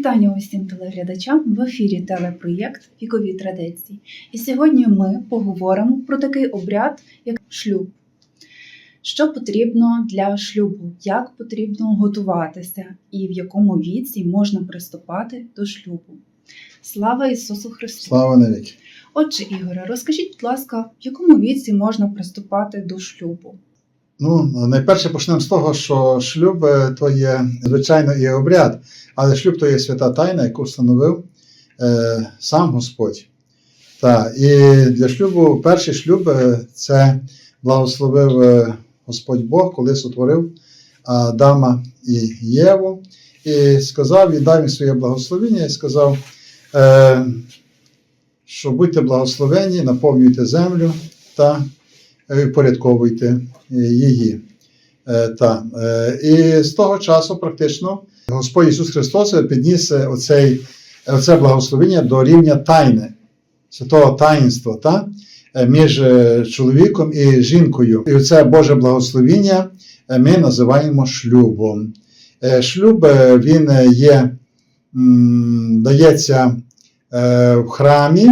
Вітання усім телеглядачам в ефірі телепроєкт Вікові традиції. І сьогодні ми поговоримо про такий обряд, як шлюб. Що потрібно для шлюбу, як потрібно готуватися і в якому віці можна приступати до шлюбу. Слава Ісусу Христу! Слава навіки. Отже, Ігоре, розкажіть, будь ласка, в якому віці можна приступати до шлюбу? Ну, найперше почнемо з того, що шлюб е, то є, звичайно, і обряд, але шлюб то є свята тайна, яку встановив е, сам Господь. Та, і для шлюбу, перший шлюб е, це благословив е, Господь Бог, коли сотворив Адама і Єву, і сказав, і дав їм своє благословення, і сказав, е, що будьте благословені, наповнюйте землю та впорядковуйте її. Е, Та. е, І з того часу практично Господь Ісус Христос підніс оцей, оце благословення до рівня тайни, святого таїнства та? е, між е, чоловіком і жінкою. І це Боже благословення е, ми називаємо шлюбом. Е, Шлюб е, він е, є, дається е, в храмі,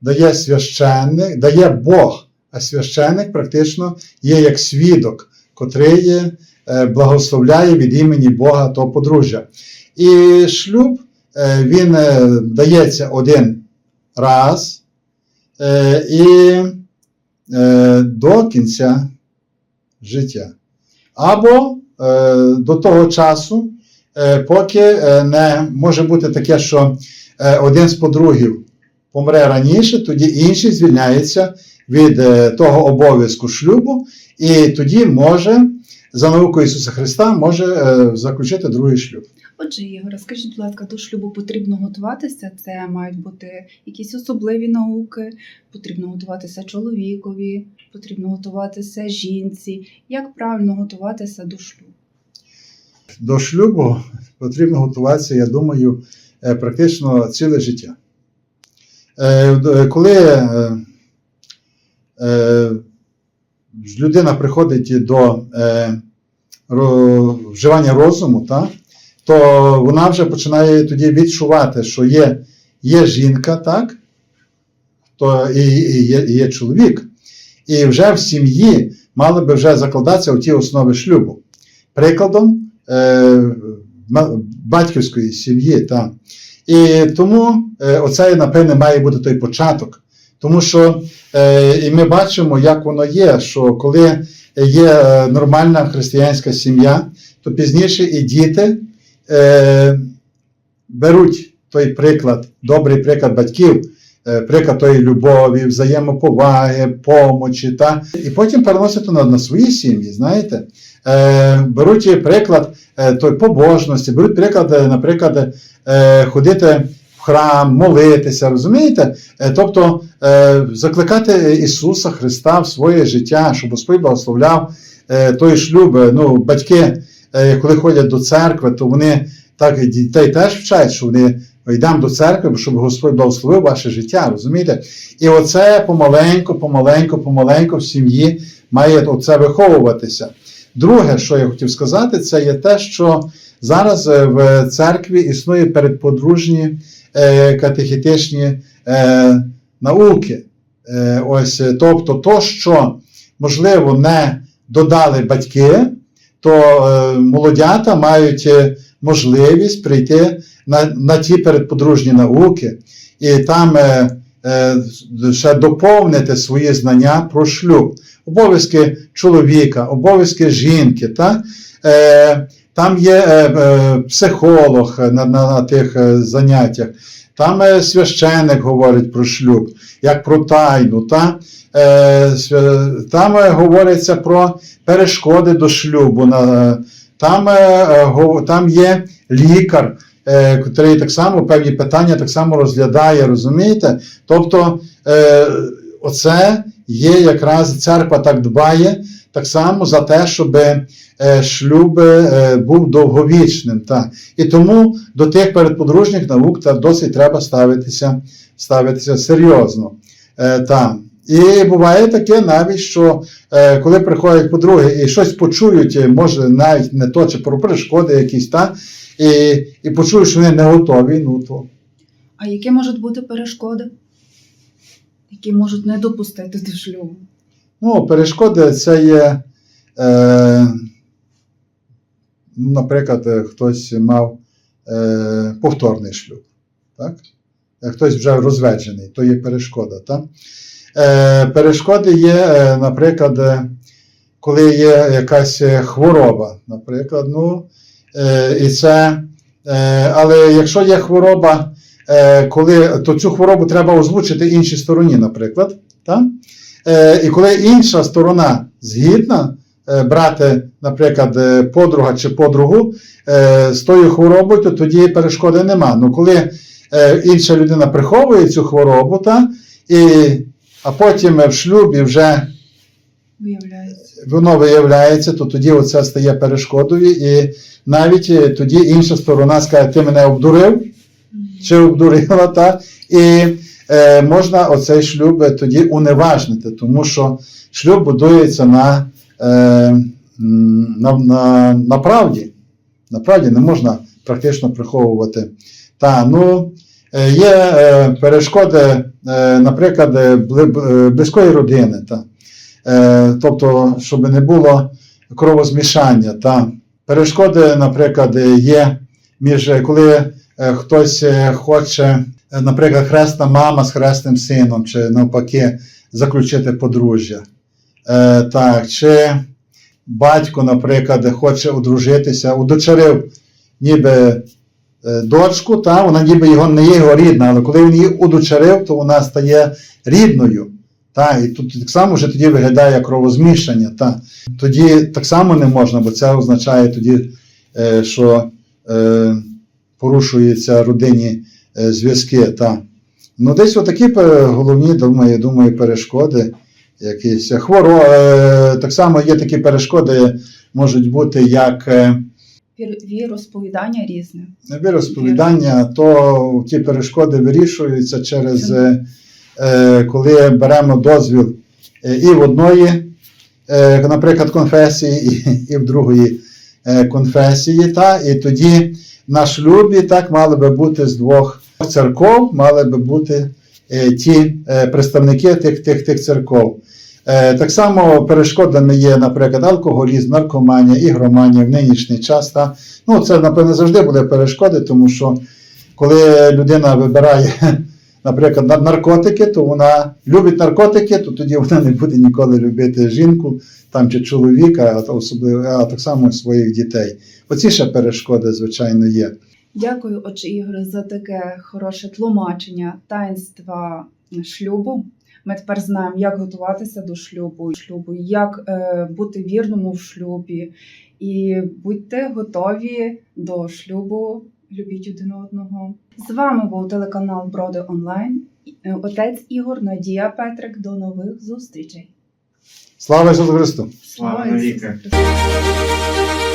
дає священник, дає Бог, а священник практично є як свідок, котрий е, благословляє від імені Бога то подружжя. І шлюб е, він е, дається один раз і до кінця життя. Або до того часу, поки не може бути таке, що один з подругів помре раніше, тоді інший звільняється від е, того обов'язку шлюбу, і тоді може, за наукою Ісуса Христа, може е, заключити другий шлюб. Отже, Ігоре, скажіть, будь ласка, до шлюбу потрібно готуватися. Це мають бути якісь особливі науки, потрібно готуватися чоловікові, потрібно готуватися жінці. Як правильно готуватися до шлюбу? До шлюбу потрібно готуватися, я думаю, е, практично ціле життя. Коли людина приходить до е, вживання розуму, та, то вона вже починає тоді відчувати, що є, є жінка, так, то і, і є, і є чоловік. І вже в сім'ї мали би вже закладатися у ті основи шлюбу. Прикладом е, батьківської сім'ї. Та. І тому е, оце, напевне, має бути той початок. Тому що е, і ми бачимо, як воно є, що коли є е, нормальна християнська сім'я, то пізніше і діти е, беруть той приклад, добрий приклад батьків, приклад тої любові, взаємоповаги, помочі, та, і потім переносять на, на свої сім'ї, знаєте. Е, беруть приклад е, той побожності, беруть приклад, наприклад, е, ходити храм, молитися, розумієте? Е, тобто е, закликати Ісуса Христа в своє життя, щоб Господь благословляв е, той шлюб. Ну, батьки, коли ходять до церкви, то вони так дітей теж вчать, що вони йдемо до церкви, щоб Господь благословив ваше життя, розумієте? І оце помаленьку, помаленьку, помаленьку в сім'ї має оце виховуватися. Друге, що я хотів сказати, це є те, що зараз в церкві існує передподружні катехітичні е, науки. Е, ось, е, тобто, то, що, можливо, не додали батьки, то е, молодята мають е, можливість прийти на, на ті передподружні науки і там е, е, ще доповнити свої знання про шлюб обов'язки чоловіка, обов'язки жінки. Та? Е, там є е, е, психолог на, на, на тих е, заняттях, там е, священник говорить про шлюб, як про тайну. Та? Е, там е, говориться про перешкоди до шлюбу. Там, там є лікар, який так само певні питання так само розглядає, розумієте? Тобто, оце є якраз церква так дбає так само за те, щоб е, шлюб е, був довговічним. Так. І тому до тих передподружніх наук та досить треба ставитися, ставитися серйозно. Е. І буває таке навіть, що е, коли приходять подруги і щось почують, може навіть не то, про перешкоди якісь, та, і, і почують, що вони не готові, ну то А які можуть бути перешкоди, які можуть не допустити до шлюбу? Ну, перешкоди це є, е, ну, наприклад, е, хтось мав е, повторний шлюб. Так? Е, Хтось вже розведжений, то є перешкода. Так? Е, перешкоди є, е, наприклад, коли є якась хвороба, наприклад, ну, е, і це, е, але якщо є хвороба, е, коли, то цю хворобу треба озвучити іншій стороні, наприклад. Так? Е, і коли інша сторона згідна е, брати, наприклад, е, подруга чи подругу з тою хворобою, то тоді перешкоди нема. Ну коли інша людина приховує цю хворобу, та, і, а потім в шлюбі вже Виявляється. воно виявляється, то тоді оце стає перешкодою, і навіть тоді інша сторона скаже, ти мене обдурив чи обдурила, та, і можна оцей шлюб е, тоді уневажнити, тому що шлюб будується на, е, на, на, на правді. На правді не можна практично приховувати. Та, ну, е, є е, перешкоди, е, наприклад, е, бли- е, близької родини. Та. Е, тобто, щоб не було кровозмішання. Та. Перешкоди, наприклад, е, є між коли е, хтось е, хоче, е, наприклад, хресна мама з хресним сином, чи навпаки, заключити подружжя. Е, так, чи батько, наприклад, хоче одружитися, удочерив ніби е, дочку, та, вона ніби його не є його рідна, але коли він її удочерив, то вона стає рідною. Та, і тут так само вже тоді виглядає кровозмішання. Та. Тоді так само не можна, бо це означає тоді, е, що е, порушуються родинні е, зв'язки. Та. Ну, десь отакі головні, думаю, думаю, перешкоди. Якісь хворо, е, так само є такі перешкоди, можуть бути як е, Вір- Віросповідання різне. віросповідання, то ті перешкоди вирішуються через е, е, коли беремо дозвіл е, і в одної, е, наприклад, конфесії, і, в другої е, конфесії. Та, і тоді на шлюбі так мали би бути з двох церков, мали би бути е, ті е, представники тих, тих, тих церков. Е, Так само перешкодами є, наприклад, алкоголізм, наркоманія, ігроманія в нинішній час. Та, Ну, це, напевно, завжди буде перешкоди, тому що коли людина вибирає, наприклад, наркотики, то вона любить наркотики, то тоді вона не буде ніколи любити жінку там, чи чоловіка, а, особливо, а так само своїх дітей. Оці ще перешкоди, звичайно, є. Дякую, отче Ігоре, за таке хороше тлумачення таїнства шлюбу. Ми тепер знаємо, як готуватися до шлюбу, шлюбу, як е, бути вірному в шлюбі. І будьте готові до шлюбу, любіть один одного. З вами був телеканал Броди Онлайн. Е, Отець Ігор, Надія Петрик. До нових зустрічей. Слава Ісусу Христу! Слава Ісусу навіки! Христу!